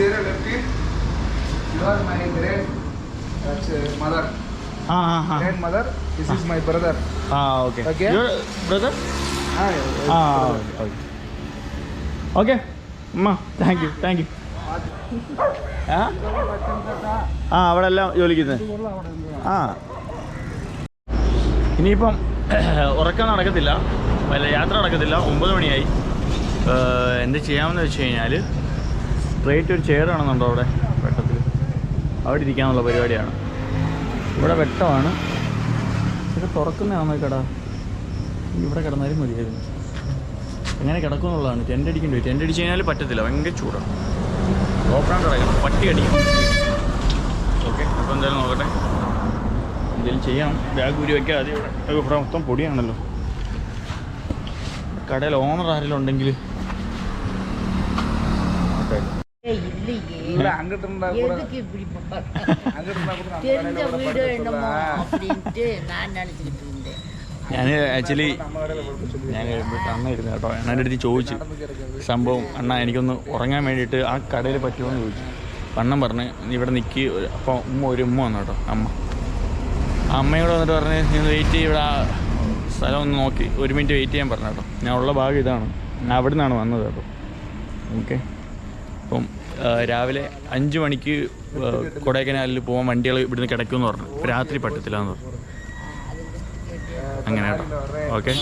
here left it. You are my great uh, mother, Ah, ah, ആ grandmother. This is my brother. Ah, okay Okay. Brother Hi. Ah okay Okay. അമ്മ thank you thank you ആ അവിടെ എല്ലാം ജോലിക്കുന്നത് ആ ഇനിയിപ്പം ഉറക്കം നടക്കത്തില്ല അല്ല യാത്ര നടക്കത്തില്ല ഒമ്പത് മണിയായി എന്ത് ചെയ്യാമെന്ന് വെച്ച് കഴിഞ്ഞാൽ സ്ട്രേറ്റ് ഒരു ചെയർ അവിടെ? വെട്ടത്തിൽ. അവിടെ ഇരിക്കാനുള്ള പരിപാടിയാണ്. ഇവിടെ വെട്ടമാണ്. ഇത് തുറക്കുന്നതാണോ കേടാ? ഇവിടെ കിടന്നാലും മതിയായിരുന്നു. എങ്ങനെ കിടക്കുമെന്നുള്ളതാണ് ടെന്റ് അടിക്കേണ്ടി വരും. ടെന്റ് അടിച്ച് കഴിഞ്ഞാൽ പറ്റത്തില്ല. ഭയങ്കര ചൂടാണ് ഓപ്പണാണ് കിടക്കണം. പട്ടി അടിക്കും. ഓക്കെ അപ്പോൾ എന്തായാലും നോക്കട്ടെ. എന്തെങ്കിലും ചെയ്യാം. ബാഗ് ഊരി വയ്ക്കുക ആദ്യം ഇവിടെ. ഇവിടെ മൊത്തം പൊടിയാണല്ലോ. കടയിൽ ഓണർ ആരെങ്കിലും ഉണ്ടെങ്കിൽ எதுக்கு இப்படி பா- அங்கிட்டு இருந்தா கூட நம்ம தெரிஞ்ச கடையில கூட வீடு படுக்க என்னமோ சொல்லலாம். அப்படின்ட்டு நான் நினைச்சுக்கிட்டு இருந்தேன் ഞാൻ ആക്ച്വലി நம்ம கடையில படுக்க சொல்லி ഞാൻ അണ്ണ ഇരുന്നു കേട്ടോ അണ്ണൻ്റെ അടുത്ത് ചോദിച്ചു நடந்து கிடக்குது. സംഭവം അണ്ണ എനിക്കൊന്ന് ഉറങ്ങാൻ വേണ്ടിയിട്ട് ആ കടയിൽ പറ്റുമോ എന്ന് ചോദിച്ചു അണ്ണൻ പറഞ്ഞ് "നീ ഇവിടെ നിൽക്കി അപ്പോൾ ഉമ്മ ഒരു ഉമ്മ വന്നു കേട്ടോ അമ്മ ആ അമ്മയോട് വന്നിട്ട് പറഞ്ഞ് നീ ഒന്ന് വെയിറ്റ് ചെയ്യ് ഇവിടെ ആ സ്ഥലം ഒന്ന് നോക്കി ഒരു മിനിറ്റ് വെയിറ്റ് ചെയ്യാൻ പറഞ്ഞു കേട്ടോ ഞാൻ ഉള്ള ഭാഗം ഇതാണ് ഞാൻ അവിടെ നിന്നാണ് വന്നത് കേട്ടോ ഓക്കെ അപ്പം ആ, രാവിലെ അഞ്ച് മണിക്ക് കൊടൈക്കനാലിൽ പോകാൻ വണ്ടികൾ ഇവിടുന്ന് കിടക്കുമെന്ന് പറഞ്ഞു. രാത്രി പറ്റത്തില്ല എന്ന് പറഞ്ഞു. അങ്ങനെ ഓക്കെ.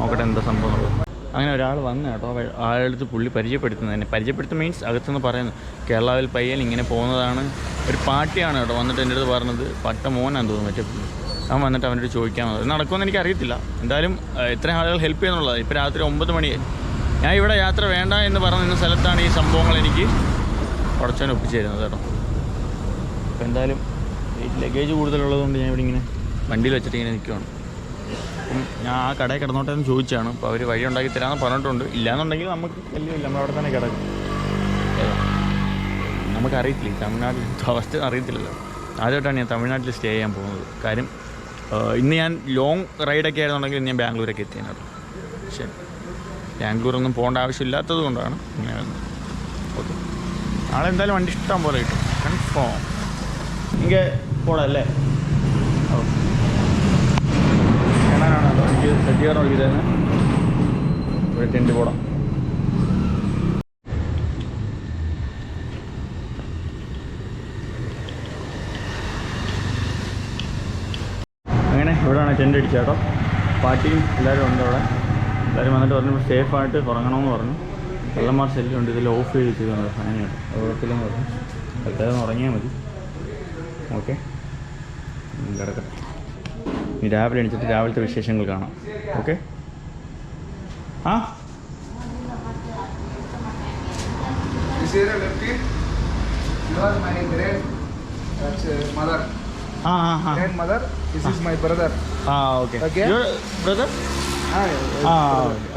നോക്കട്ടെ എന്താ സംഭവം അങ്ങനെ ഒരാൾ വന്ന് കേട്ടോ ആളെടുത്ത് പുള്ളി പരിചയപ്പെടുത്തുന്നതിനെ. പരിചയപ്പെടുത്തുന്ന മീൻസ് അകത്തുനിന്ന് പറയുന്നു കേരളാവിൽ പയ്യൻ ഇങ്ങനെ പോകുന്നതാണ്. ഒരു പാട്ടിയാണ് കേട്ടോ വന്നിട്ട് എന്റെ അടുത്ത് പറഞ്ഞത്. പട്ട മോനാന്ന് തോന്നുന്നു മറ്റേ അവൻ വന്നിട്ട് അവനോട് ചോദിക്കാൻ നടക്കുമെന്ന് എനിക്ക് അറിയത്തില്ല എന്തായാലും ഇത്രയും ആളുകൾ ഹെൽപ്പ് ചെയ്യുന്നുള്ളതാണ്. ഇപ്പോൾ രാത്രി ഒമ്പത് മണി ഞാൻ ഇവിടെ യാത്ര വേണ്ട എന്ന് പറഞ്ഞ സ്ഥലത്താണ് ഈ സംഭവങ്ങൾ എനിക്ക് ഉടച്ചാൻ ഒപ്പിച്ചു തരുന്നത് കേട്ടോ. അപ്പോൾ എന്തായാലും ലഗേജ് കൂടുതലുള്ളതുകൊണ്ട് ഞാൻ ഇവിടെ ഇങ്ങനെ വണ്ടിയിൽ വെച്ചിട്ട് ഇങ്ങനെ നിൽക്കുകയാണ് അപ്പം ഞാൻ ആ കടയിൽ കിടന്നോട്ടെ എന്ന് ചോദിച്ചാണ്. അപ്പോൾ അവർ വഴി ഉണ്ടാക്കി തരാമെന്ന് പറഞ്ഞിട്ടുണ്ട്. ഇല്ലാന്നുണ്ടെങ്കിൽ നമുക്ക് വലിയ നമ്മളവിടെ തന്നെ കിടക്കും. നമുക്കറിയത്തില്ല. തമിഴ്നാട്ടിൽ അവസ്ഥ അറിയത്തില്ലല്ലോ. ആദ്യമായിട്ടാണ് ഞാൻ തമിഴ്നാട്ടിൽ സ്റ്റേ ചെയ്യാൻ പോകുന്നത്. കാര്യം ഇന്ന് ഞാൻ ലോങ് റൈഡൊക്കെ ആയിരുന്നുണ്ടെങ്കിൽ ഞാൻ ബാംഗ്ലൂരൊക്കെ എത്തിയാണ് പക്ഷേ ബാംഗ്ലൂരൊന്നും പോകേണ്ട ആവശ്യമില്ലാത്തത് കൊണ്ടാണ് ഇങ്ങനെ വന്നത് ഓക്കെ. നാളെ എന്തായാലും വണ്ടി ഇഷ്ടം പോലെ കിട്ടും. കൺഫേം ഇങ്ങനെ പോടല്ലേ? അല്ലേ കാണാനാണ് കേട്ടോ എനിക്ക് തരുന്നത് ഇവിടെ ടെന്റ് പോടാം. അങ്ങനെ ഇവിടെയാണ് ടെന്റ് അടിച്ചേട്ടോ പാട്ടിയും എല്ലാവരും ഉണ്ട് അവിടെ. എല്ലാവരും വന്നിട്ട് പറഞ്ഞു സേഫായിട്ട് ഉറങ്ങണമെന്ന് പറഞ്ഞു. വെള്ളന്മാർ ശല്യമുണ്ട് ഇതിൽ ഓഫ് ചെയ്ത് വെച്ചിരുന്നത് കേട്ടോ. കുഴപ്പമില്ലെന്ന് പറഞ്ഞു. എല്ലാവരും ഉറങ്ങിയാൽ മതി. ഓക്കെ കിടക്കട്ടെ ഇനി രാവിലെ എണീച്ചിട്ട് രാവിലത്തെ വിശേഷങ്ങൾ കാണാം. ഓക്കെ ആ? Uh, ആ ആ ആ. ആ. ബ്രദർ. ആ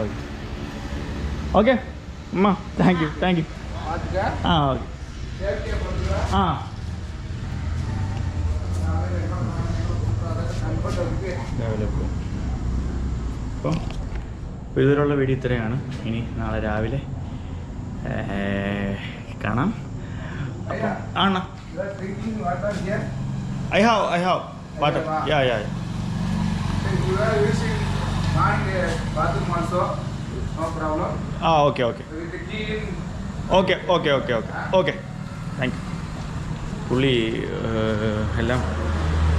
ഓക്കെ. ഓക്കെ അമ്മ thank you thank you ah okay. Ah. അപ്പം അപ്പോൾ ഇതുവരെയുള്ള വീഡിയോ ഇത്രയാണ്. ഇനി നാളെ രാവിലെ കാണാം. ആണോ? I have I have water. Yeah yeah yeah. Bathroom also. No problem. Okay okay. With the key in. Okay okay okay. Okay okay. Thank you പുള്ളി എല്ലാം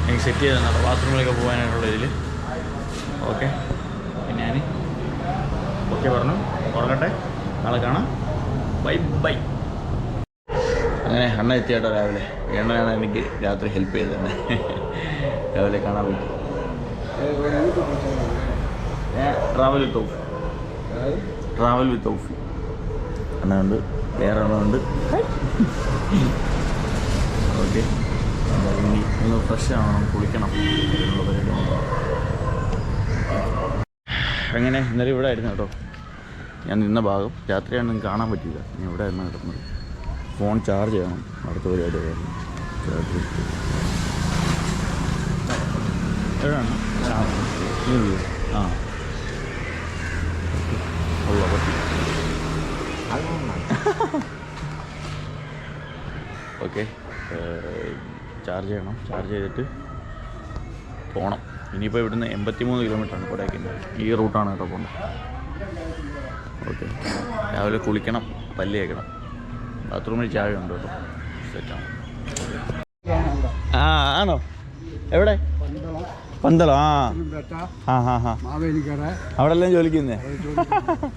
എനിക്ക് സെറ്റ് ചെയ്ത് തന്നെ ബാത്റൂമിലൊക്കെ പോകാനായിട്ടുള്ള ഇതിൽ ഓക്കെ. ഞാൻ ഓക്കെ പറഞ്ഞു. ഉറങ്ങട്ടെ. നാളെ കാണാം. Bye bye. അങ്ങനെ അണ്ണ എത്തിയാട്ടോ രാവിലെ. എണ്ണയാണ് എനിക്ക് രാത്രി ഹെൽപ്പ് ചെയ്തത് തന്നെ. രാവിലെ കാണാൻ പറ്റി travel with of travel with of അണ്ണുണ്ട് വേറെ എണ്ണമുണ്ട് ഓക്കെ ഇനി ഒന്ന് ഫ്രഷ് ആവണം കുളിക്കണം. എന്നുള്ള പരിപാടി അങ്ങനെ ഇന്നലെ ഇവിടെ ആയിരുന്നു കേട്ടോ. ഞാൻ നിന്ന ഭാഗം. രാത്രിയാണ് കാണാൻ പറ്റിയില്ല ഞാൻ ഇവിടെ ആയിരുന്നു കിടന്നത്. ഫോൺ ചാർജ് ചെയ്യണം. അടുത്ത എവിടെയാണ്? ആ ഈ വീട്. ആ ഉള്ള പറ്റി ഓക്കെ ചാർജ് ചെയ്യണം. ചാർജ് ചെയ്തിട്ട് പോകണം ഇനിയിപ്പോൾ ഇവിടുന്ന് എൺപത്തി മൂന്ന് കിലോമീറ്ററാണ് കൊടൈക്കനാൽ ഈ റൂട്ടാണ് കേട്ടോ പോകേണ്ടത് ഓക്കെ. രാവിലെ കുളിക്കണം പല്ല് തേക്കണം. ബാത്റൂമിൽ ചായ ഉണ്ട് കേട്ടോ സെറ്റാണ് ആ ആണോ? എവിടെ? പന്തളം. ആ. ഹാ ഹാ അവിടെ എല്ലാം ജോലിക്കുന്നേ?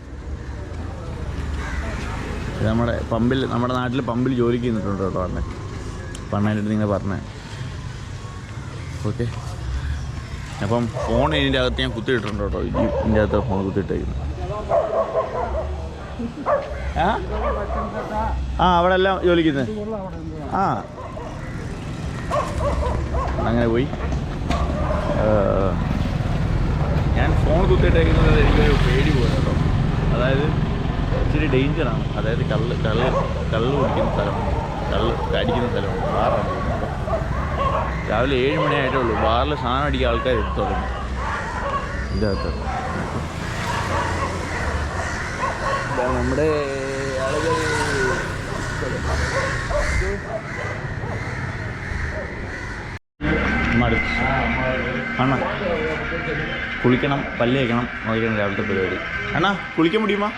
നമ്മുടെ പമ്പിൽ നമ്മുടെ നാട്ടിൽ പമ്പിൽ ജോലിക്ക് നിന്നിട്ടുണ്ട് കേട്ടോ അണ്ണൻ. അപ്പം അണ്ണന്റെ അടുത്ത് നിങ്ങൾ പറഞ്ഞത് ഓക്കെ. അപ്പം ഫോൺ ഇതിന്റെ അകത്ത് ഞാൻ കുത്തിയിട്ടുണ്ട് കേട്ടോ. ഇതിന്റെ അകത്ത് ഫോൺ കുത്തിയിട്ടേക്കുന്നു. ആ? അവിടെ എല്ലാം ജോലിക്കുന്നത് ആ. അങ്ങനെ പോയി. ഞാൻ ഫോൺ കുത്തിയിട്ടേക്കുന്നത് എനിക്കൊരു പേടി പോലെ കേട്ടോ. അതായത് ഇച്ചിരി ഡേഞ്ചറാണ് അതായത് കള്ള് കള്ള് കള്ള് കുടിക്കുന്ന സ്ഥലമാണ് കള്ള് അടിക്കുന്ന സ്ഥലമാണ്. ബാറാണ് രാവിലെ ഏഴ് മണിയായിട്ടേ ഉള്ളൂ ബാറിൽ സാധനം അടിക്കാൻ ആൾക്കാർ എടുത്തു തുടങ്ങി. ഇതിനകത്ത്. ഇതാ നമ്മുടെ ആളുകൾ. അണ്ണാ കുളിക്കണം പല്ല് വയ്ക്കണം നോക്കണം രാവിലത്തെ പരിപാടി. അണ്ണാ കുളിക്കാൻ മുടിയുമോ?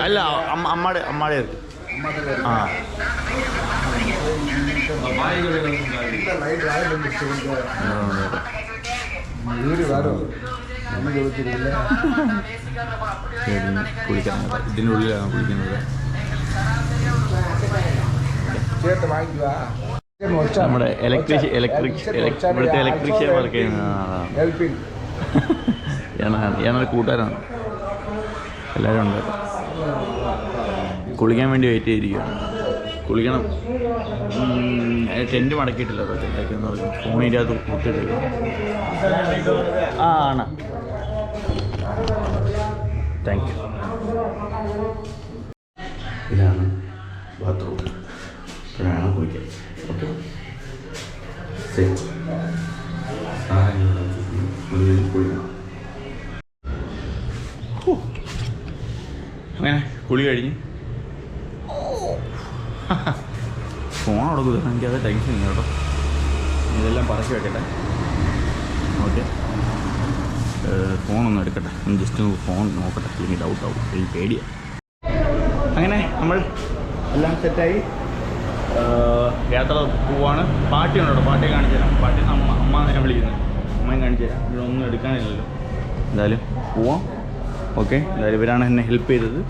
അല്ല അമ്മാടെ അമ്മാടെ ഇരിക്കും ആ. കുളിക്കാൻ ഇതിന്റെ ഉള്ളിലാണ് കുളിക്കുന്നത് നമ്മുടെ ഇലക്ട്രീഷ്യൻ ഇലക്ട്രിക് ഇവിടുത്തെ ഇലക്ട്രീഷ്യൻ വർക്ക് ചെയ്യുന്ന ആളാണ് കൂട്ടുകാരാണ് എല്ലാവരും ഉണ്ട് കുളിക്കാൻ വേണ്ടി വെയിറ്റ് ചെയ്തിരിക്കുകയാണ്. കുളിക്കണം. ടെന്റ് മടക്കിയിട്ടില്ല കേട്ടോ. ടെന്റൊക്കെ ഫോണിന്റെ കുത്തിയിട്ടില്ല ആ ആണ്. താങ്ക് യു ഇതാണ് ബാത്റൂം അങ്ങനെ കുളി കഴിഞ്ഞ്. ഫോൺ അവിടെ കുതിരണം എനിക്ക് അത് ടെൻഷൻ ഇല്ല കേട്ടോ. ഇതെല്ലാം പറക്കി വെക്കട്ടെ. ഓക്കെ ഫോണൊന്നും എടുക്കട്ടെ. ഒന്ന് ജസ്റ്റ് ഒന്ന് ഫോൺ നോക്കട്ടെ. അല്ലെങ്കിൽ ഡൗട്ടാവും എനിക്ക് പേടിയാണ് അങ്ങനെ നമ്മൾ എല്ലാം സെറ്റായി യാത്ര പോവാണ്. പാട്ടി ഉണ്ടോ? പാട്ടിയെ കാണിച്ചു തരാം. പാട്ടി അമ്മ അമ്മ ഞാൻ വിളിക്കുന്നത്? അമ്മയും കാണിച്ചു തരാം. ഇവിടെ ഒന്നും എടുക്കാനില്ലല്ലോ. എന്തായാലും പോവാം. ഓക്കെ എന്തായാലും ഇവരാണ് എന്നെ ഹെൽപ്പ് ചെയ്തത്.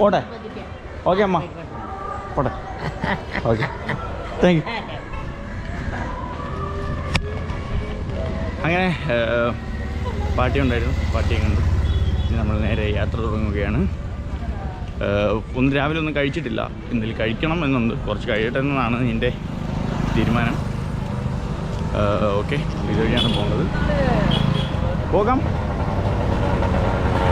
പോട്ടെ. ഓക്കെ അമ്മ. ഓട്ടെ ഓക്കെ. താങ്ക് യു അങ്ങനെ പാർട്ടി ഉണ്ടായിരുന്നു. പാർട്ടിയെ കണ്ടു. ഇനി നമ്മൾ നേരെ യാത്ര തുടങ്ങുകയാണ്. ഒന്ന് രാവിലെ ഒന്നും കഴിച്ചിട്ടില്ല. എന്തെങ്കിലും കഴിക്കണം എന്നുണ്ട്. കുറച്ച് കഴിയട്ടെ എന്നതാണ് എന്റെ തീരുമാനം. ഓക്കെ. ഇതുവഴിയാണ് പോകുന്നത്. പോകാം.